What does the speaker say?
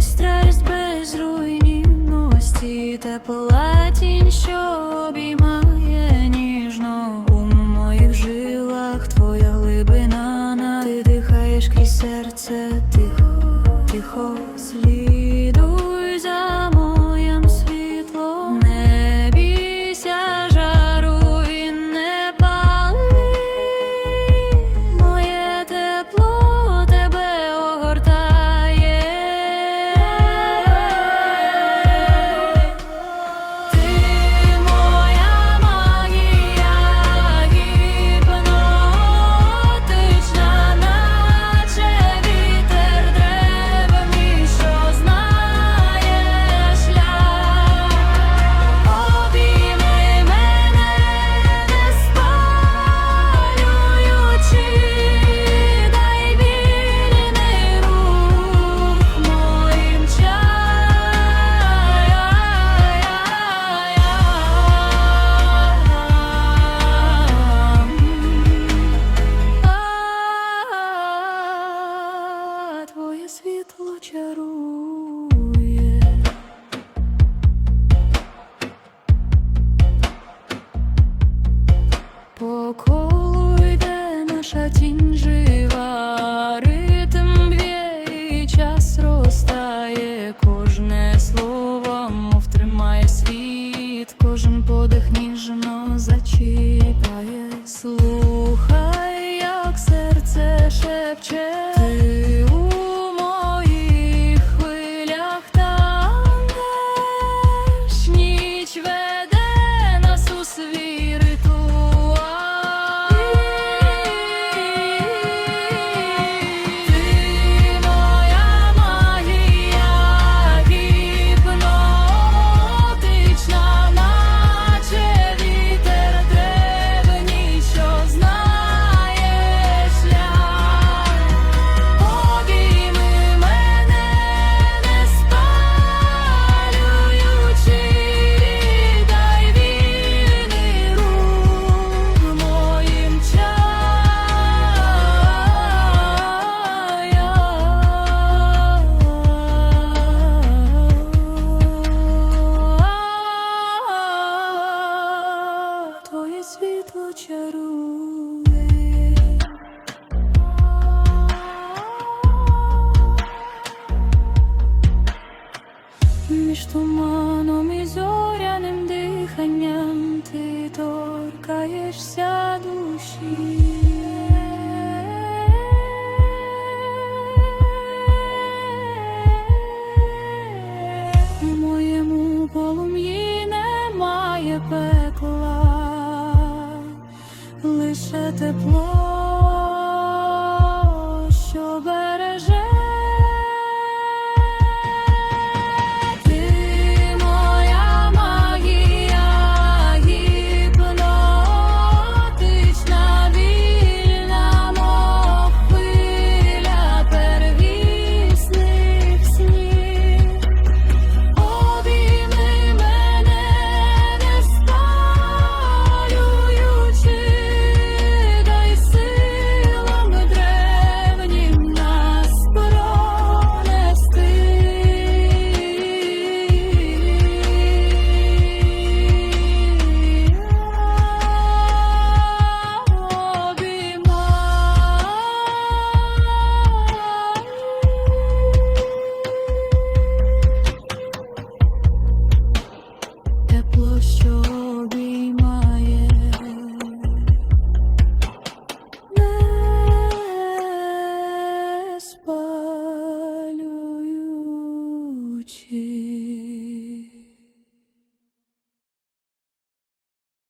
Страсть без руйнівності, тепла тінь, що обіймає По колу йде наша тінь життя тішишся душі. У моєму полум'ї немає пекла, лише тепло.